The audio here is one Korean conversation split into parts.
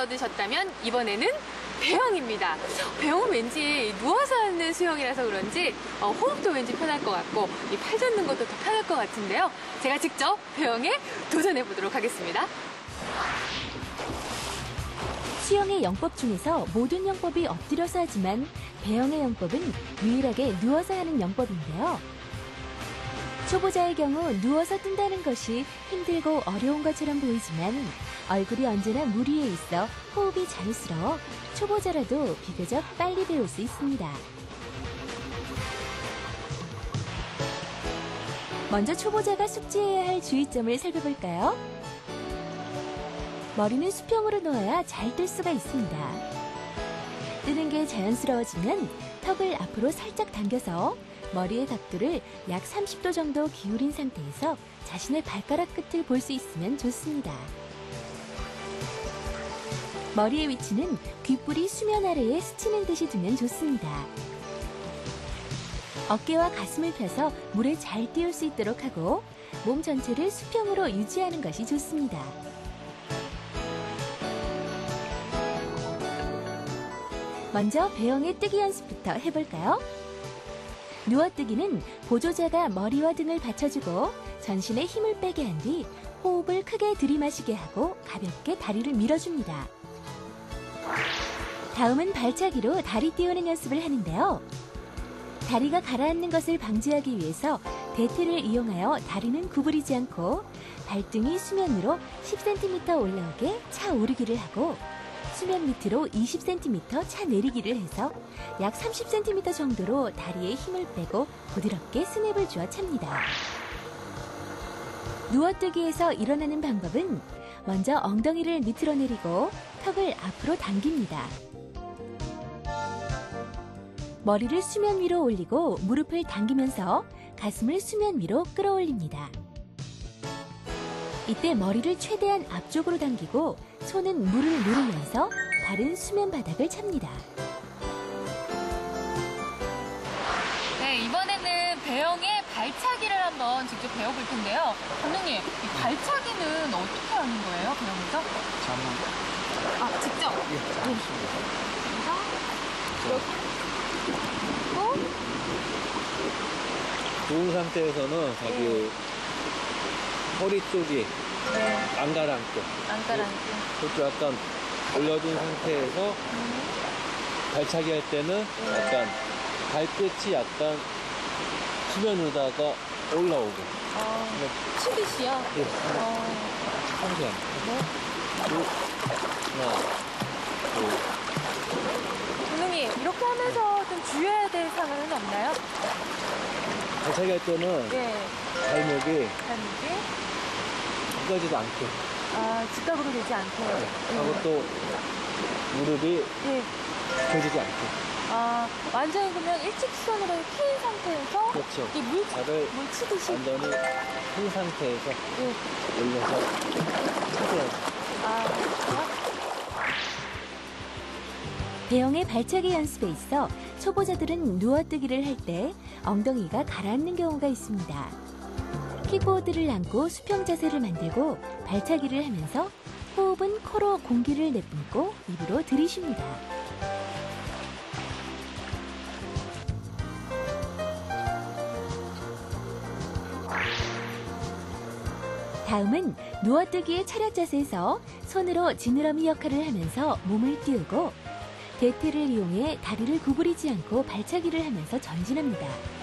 얻으셨다면 이번에는 배영입니다. 배영은 왠지 누워서 하는 수영이라서 그런지 어, 호흡도 왠지 편할 것 같고 이팔 젓는 것도 더 편할 것 같은데요. 제가 직접 배영에 도전해 보도록 하겠습니다. 수영의 영법 중에서 모든 영법이 엎드려서 하지만 배영의 영법은 유일하게 누워서 하는 영법인데요. 초보자의 경우 누워서 뜬다는 것이 힘들고 어려운 것처럼 보이지만 얼굴이 언제나 물 위에 있어 호흡이 자유스러워 초보자라도 비교적 빨리 배울 수 있습니다. 먼저 초보자가 숙지해야 할 주의점을 살펴볼까요? 머리는 수평으로 놓아야 잘 뜰 수가 있습니다. 뜨는 게 자연스러워지면 턱을 앞으로 살짝 당겨서 머리의 각도를 약 30도 정도 기울인 상태에서 자신의 발가락 끝을 볼 수 있으면 좋습니다. 머리의 위치는 귓불이 수면 아래에 스치는 듯이 두면 좋습니다. 어깨와 가슴을 펴서 물에 잘 띄울 수 있도록 하고 몸 전체를 수평으로 유지하는 것이 좋습니다. 먼저 배영의 뜨기 연습부터 해볼까요? 누워뜨기는 보조자가 머리와 등을 받쳐주고 전신에 힘을 빼게 한 뒤 호흡을 크게 들이마시게 하고 가볍게 다리를 밀어줍니다. 다음은 발차기로 다리 띄우는 연습을 하는데요. 다리가 가라앉는 것을 방지하기 위해서 대퇴를 이용하여 다리는 구부리지 않고 발등이 수면 위로 10cm 올라오게 차 오르기를 하고 수면 밑으로 20cm 차 내리기를 해서 약 30cm 정도로 다리에 힘을 빼고 부드럽게 스냅을 주어 찹니다. 누워뜨기에서 일어나는 방법은 먼저 엉덩이를 밑으로 내리고 턱을 앞으로 당깁니다. 머리를 수면 위로 올리고 무릎을 당기면서 가슴을 수면 위로 끌어올립니다. 이때 머리를 최대한 앞쪽으로 당기고 손은 물을 누르면서 발은 수면 바닥을 찹니다. 네, 이번에는 배영의 발차기를 한번 직접 배워볼 텐데요. 감독님, 이 발차기는 어떻게 하는 거예요, 배영에서? 잠깐 아, 직접? 예, 잠시만요. 또? 좋은 상태에서는 자기 허리 쪽이 안 가라앉고 안 따라앉고. 그것도 약간 올려둔 상태에서 발차기 할 때는 약간 발끝이 약간 수면 위다가 올라오고 아, 치듯이요? 예, 어, 상세한 네. 하나 둘 감독님, 이렇게 하면서 좀 주의해야 될 상황은 없나요? 발차기 할 때는 네. 발목이 발목이 굽어지도 않게 아, 직각으로 되지 않게. 하고 또 무릎이 네. 펴지지 않게 아, 완전히 그러면 일직선으로 핀 상태에서 그렇죠 이게 물, 발을 물 치듯이. 완전히 핀 상태에서 네. 올려서 차세요 아, 배영의 발차기 연습에 있어 초보자들은 누워뜨기를 할 때 엉덩이가 가라앉는 경우가 있습니다. 킥보드를 안고 수평 자세를 만들고 발차기를 하면서 호흡은 코로 공기를 내뿜고 입으로 들이쉽니다. 다음은 누워뜨기의 차렷 자세에서 손으로 지느러미 역할을 하면서 몸을 띄우고 대퇴를 이용해 다리를 구부리지 않고 발차기를 하면서 전진합니다.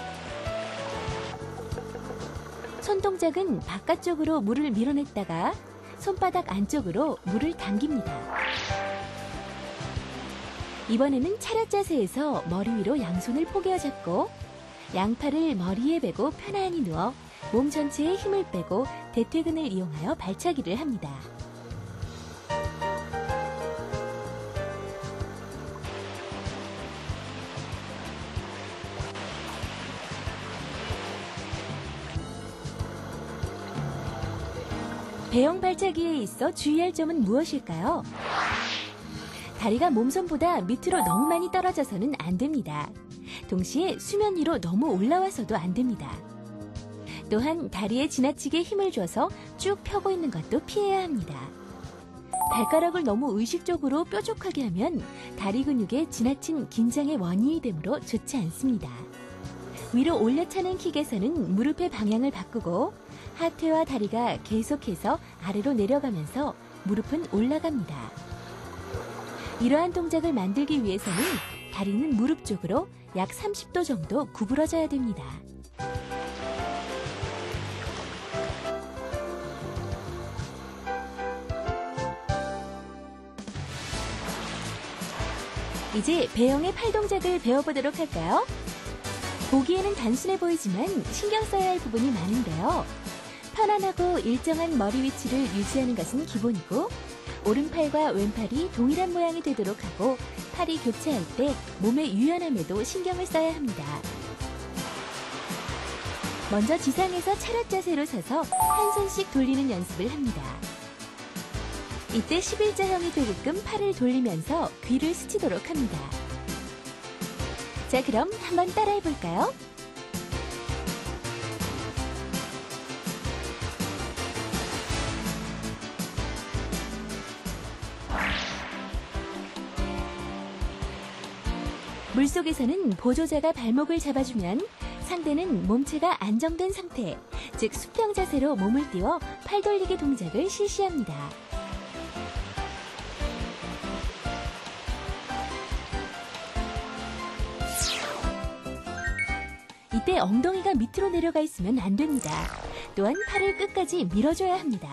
손 동작은 바깥쪽으로 물을 밀어냈다가 손바닥 안쪽으로 물을 당깁니다. 이번에는 차렷 자세에서 머리 위로 양손을 포개어 잡고 양팔을 머리에 베고 편안히 누워 몸 전체에 힘을 빼고 대퇴근을 이용하여 발차기를 합니다. 배영 발차기에 있어 주의할 점은 무엇일까요? 다리가 몸선보다 밑으로 너무 많이 떨어져서는 안 됩니다. 동시에 수면 위로 너무 올라와서도 안 됩니다. 또한 다리에 지나치게 힘을 줘서 쭉 펴고 있는 것도 피해야 합니다. 발가락을 너무 의식적으로 뾰족하게 하면 다리 근육에 지나친 긴장의 원인이 되므로 좋지 않습니다. 위로 올려차는 킥에서는 무릎의 방향을 바꾸고 하체와 다리가 계속해서 아래로 내려가면서 무릎은 올라갑니다. 이러한 동작을 만들기 위해서는 다리는 무릎 쪽으로 약 30도 정도 구부러져야 됩니다. 이제 배영의 팔 동작을 배워보도록 할까요? 보기에는 단순해 보이지만 신경 써야 할 부분이 많은데요. 편안하고 일정한 머리 위치를 유지하는 것은 기본이고, 오른팔과 왼팔이 동일한 모양이 되도록 하고, 팔이 교체할 때 몸의 유연함에도 신경을 써야 합니다. 먼저 지상에서 차렷 자세로 서서 한 손씩 돌리는 연습을 합니다. 이때 11자형이 되게끔 팔을 돌리면서 귀를 스치도록 합니다. 자, 그럼 한번 따라해 볼까요? 물속에서는 보조자가 발목을 잡아주면 상대는 몸체가 안정된 상태, 즉 수평 자세로 몸을 띄워 팔 돌리기 동작을 실시합니다. 이때 엉덩이가 밑으로 내려가 있으면 안 됩니다. 또한 팔을 끝까지 밀어줘야 합니다.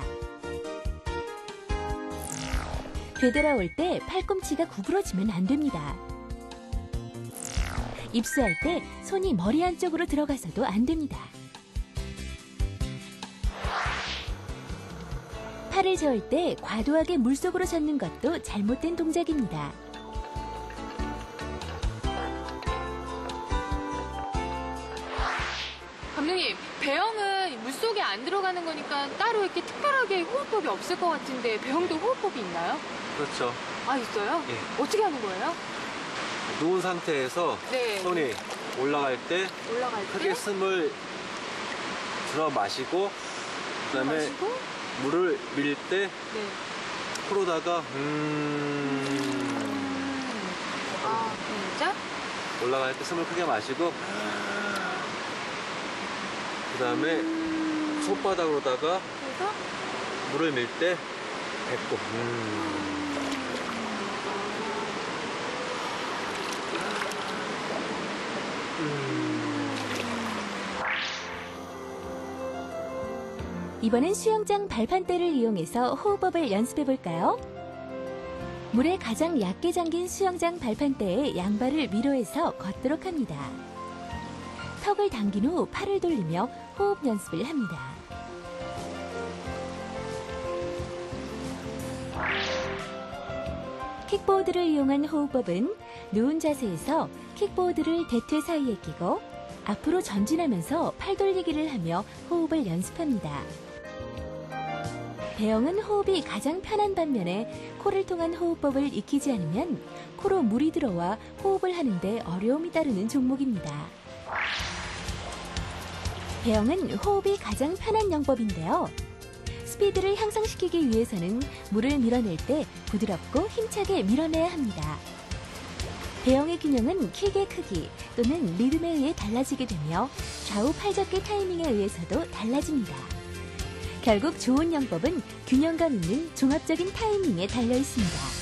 되돌아올 때 팔꿈치가 구부러지면 안 됩니다. 입수할 때 손이 머리 안쪽으로 들어가서도 안 됩니다. 팔을 저을 때 과도하게 물속으로 젓는 것도 잘못된 동작입니다. 감독님, 배영은 물속에 안 들어가는 거니까 따로 이렇게 특별하게 호흡법이 없을 것 같은데 배영도 호흡법이 있나요? 그렇죠. 아, 있어요? 예. 어떻게 하는 거예요? 누운 상태에서 네. 손이 올라갈 때 올라갈 때 크게 숨을 들어 마시고 그다음에 마시고 물을 밀때 네. 코로다가 음 아, 진짜? 올라갈 때 숨을 크게 마시고 그다음에 손바닥으로다가 그래서 물을 밀 때 뱉고 음. 이번엔 수영장 발판대를 이용해서 호흡법을 연습해 볼까요? 물에 가장 얕게 잠긴 수영장 발판대에 양발을 위로 해서 걷도록 합니다. 턱을 당긴 후 팔을 돌리며 호흡 연습을 합니다. 킥보드를 이용한 호흡법은 누운 자세에서 킥보드를 대퇴 사이에 끼고 앞으로 전진하면서 팔 돌리기를 하며 호흡을 연습합니다. 배영은 호흡이 가장 편한 반면에 코를 통한 호흡법을 익히지 않으면 코로 물이 들어와 호흡을 하는데 어려움이 따르는 종목입니다. 배영은 호흡이 가장 편한 영법인데요. 스피드를 향상시키기 위해서는 물을 밀어낼 때 부드럽고 힘차게 밀어내야 합니다. 배영의 균형은 킥의 크기 또는 리듬에 의해 달라지게 되며 좌우 팔접기 타이밍에 의해서도 달라집니다. 결국 좋은 영법은 균형감 있는 종합적인 타이밍에 달려 있습니다.